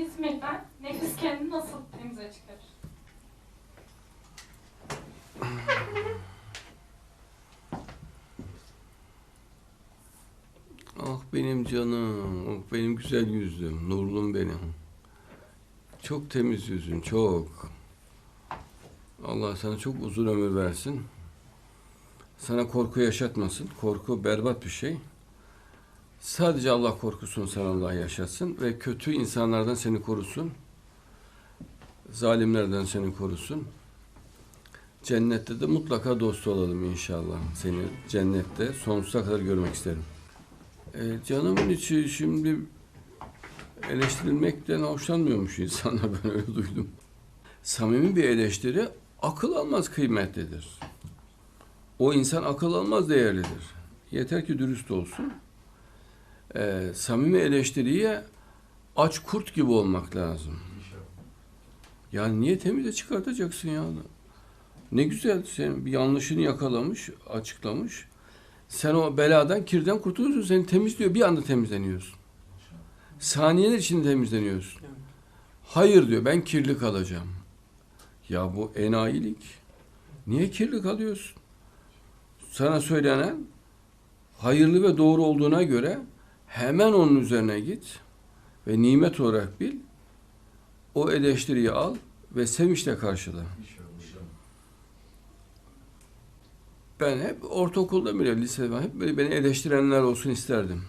temizmekten nefis kendini nasıl temize çıkarır? Ah benim canım, ah benim güzel yüzüm, nurlum benim. Çok temiz yüzün, çok. Allah sana çok uzun ömür versin. Sana korku yaşatmasın. Korku berbat bir şey. Sadece Allah korkusun sana Allah yaşatsın ve kötü insanlardan seni korusun. Zalimlerden seni korusun. Cennette de mutlaka dost olalım inşallah. Seni cennette sonsuza kadar görmek isterim. E, canımın içi şimdi eleştirilmekten hoşlanmıyormuş insanlar ben öyle duydum. Samimi bir eleştiri akıl almaz kıymetlidir. O insan akıl almaz değerlidir. Yeter ki dürüst olsun. E, samimi eleştiriye aç kurt gibi olmak lazım. Yani niye temize çıkartacaksın ya? Ne güzel senin bir yanlışını yakalamış, açıklamış. Sen o beladan, kirden kurtuluyorsun. Seni temizliyor. Bir anda temizleniyorsun. Saniyeler içinde temizleniyorsun. Hayır diyor ben kirli kalacağım. Ya bu enayilik. Niye kirli kalıyorsun? Sana söylenen hayırlı ve doğru olduğuna göre hemen onun üzerine git ve nimet olarak bil. O eleştiriyi al ve sevinçle karşıla. Ben hep ortaokulda bile, lisede hep böyle beni eleştirenler olsun isterdim.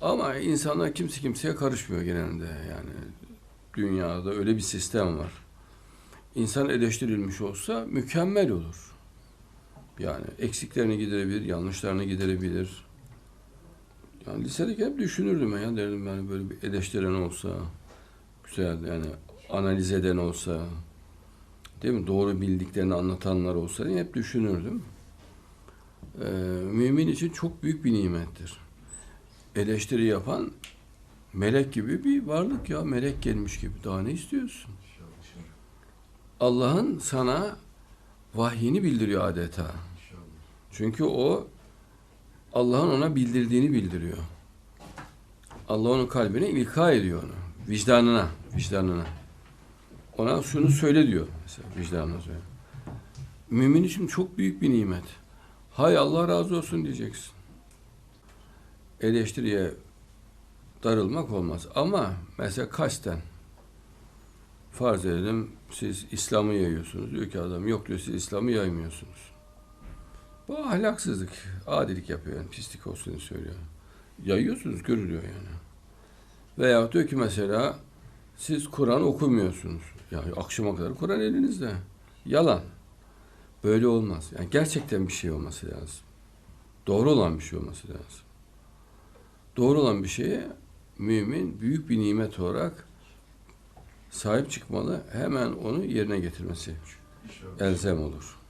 Ama insanlar kimse kimseye karışmıyor genelde yani. Dünyada öyle bir sistem var. İnsan eleştirilmiş olsa mükemmel olur. Yani eksiklerini giderebilir, yanlışlarını giderebilir. Yani lisedeki hep düşünürdüm ya derdim yani böyle bir eleştiren olsa, güzel yani analiz eden olsa, değil mi? Doğru bildiklerini anlatanlar olsa diye hep düşünürdüm. Ee, mümin için çok büyük bir nimettir. Eleştiri yapan melek gibi bir varlık ya. Melek gelmiş gibi. Daha ne istiyorsun? Allah'ın sana vahyini bildiriyor adeta. Çünkü o Allah'ın ona bildirdiğini bildiriyor. Allah onun kalbine ilka ediyor onu. Vicdanına, vicdanına. Ona şunu söyle diyor. Mesela vicdanına söyle. Mümin için çok büyük bir nimet. Hay Allah razı olsun diyeceksin. Eleştiriye darılmak olmaz. Ama mesela kasten farz edelim siz İslam'ı yayıyorsunuz. Diyor ki adam yok diyor siz İslam'ı yaymıyorsunuz. Bu ahlaksızlık, adilik yapıyor yani pislik olsun söylüyor. Yayıyorsunuz görülüyor yani. Veya diyor ki mesela siz Kur'an okumuyorsunuz. Yani akşama kadar Kur'an elinizde. Yalan. Böyle olmaz. Yani gerçekten bir şey olması lazım. Doğru olan bir şey olması lazım. Doğru olan bir şeye mümin büyük bir nimet olarak sahip çıkmalı. Hemen onu yerine getirmesi elzem olur.